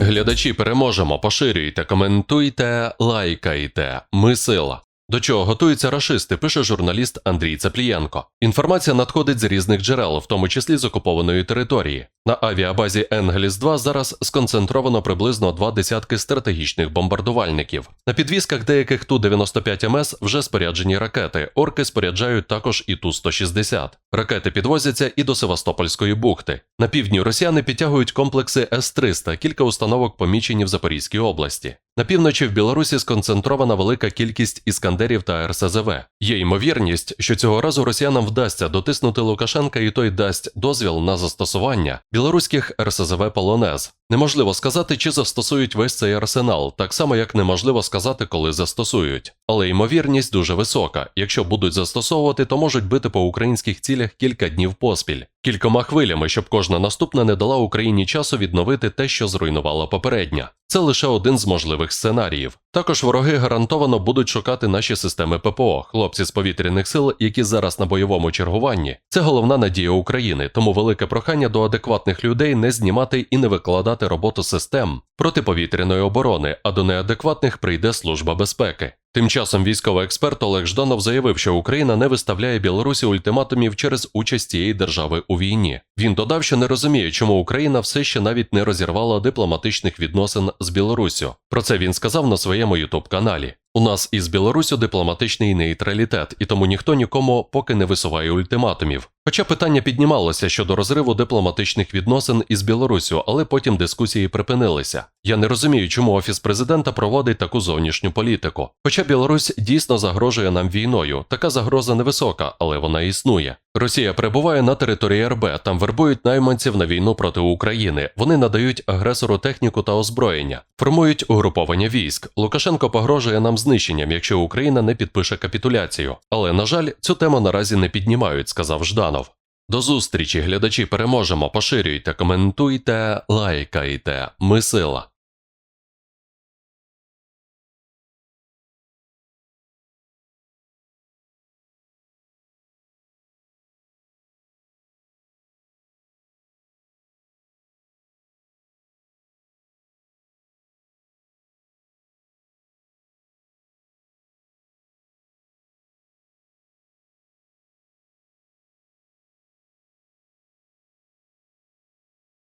Глядачі переможемо, поширюйте, коментуйте, лайкайте. Ми сила. До чого готуються рашисти, пише журналіст Андрій Цеплієнко. Інформація надходить з різних джерел, в тому числі з окупованої території. На авіабазі Енгеліс 2 зараз сконцентровано приблизно два десятки стратегічних бомбардувальників. На підвісках деяких Ту-95 МС вже споряджені ракети. Орки споряджають також і Ту-160. Ракети підвозяться і до Севастопольської бухти. На півдні росіяни підтягують комплекси С-300, кілька установок помічені в Запорізькій області. На півночі в Білорусі сконцентрована велика кількість іскандерів та РСЗВ. Є ймовірність, що цього разу росіянам вдасться дотиснути Лукашенка, і той дасть дозвіл на застосування білоруських РСЗВ Полонез. Неможливо сказати, чи застосують весь цей арсенал, так само як неможливо сказати, коли застосують. Але ймовірність дуже висока. Якщо будуть застосовувати, то можуть бити по українських цілях кілька днів поспіль, кількома хвилями, щоб кожна наступна не дала Україні часу відновити те, що зруйнувала попередня. Це лише один з можливих сценаріїв. Також вороги гарантовано будуть шукати наші системи ППО, хлопці з повітряних сил, які зараз на бойовому чергуванні. Це головна надія України, тому велике прохання до адекватних людей не знімати і не викладати роботу систем протиповітряної оборони, а до неадекватних прийде служба безпеки. Тим часом військовий експерт Олег Жданов заявив, що Україна не виставляє Білорусі ультиматумів через участь цієї держави у війні. Він додав, що не розуміє, чому Україна все ще навіть не розірвала дипломатичних відносин з Білоруссю. Про це він сказав на своєму ютуб-каналі. У нас із Білоруссю дипломатичний нейтралітет, і тому ніхто нікому поки не висуває ультиматумів. Хоча питання піднімалося щодо розриву дипломатичних відносин із Білоруссю, але потім дискусії припинилися. Я не розумію, чому офіс президента проводить таку зовнішню політику. Хоча Білорусь дійсно загрожує нам війною, така загроза невисока, але вона існує. Росія перебуває на території РБ, там вербують найманців на війну проти України. Вони надають агресору техніку та озброєння, формують угруповання військ. Лукашенко погрожує нам знищенням, якщо Україна не підпише капітуляцію. Але на жаль, цю тему наразі не піднімають, сказав Жданов. До зустрічі, глядачі, переможемо. Поширюйте, коментуйте, лайкайте. Ми сила.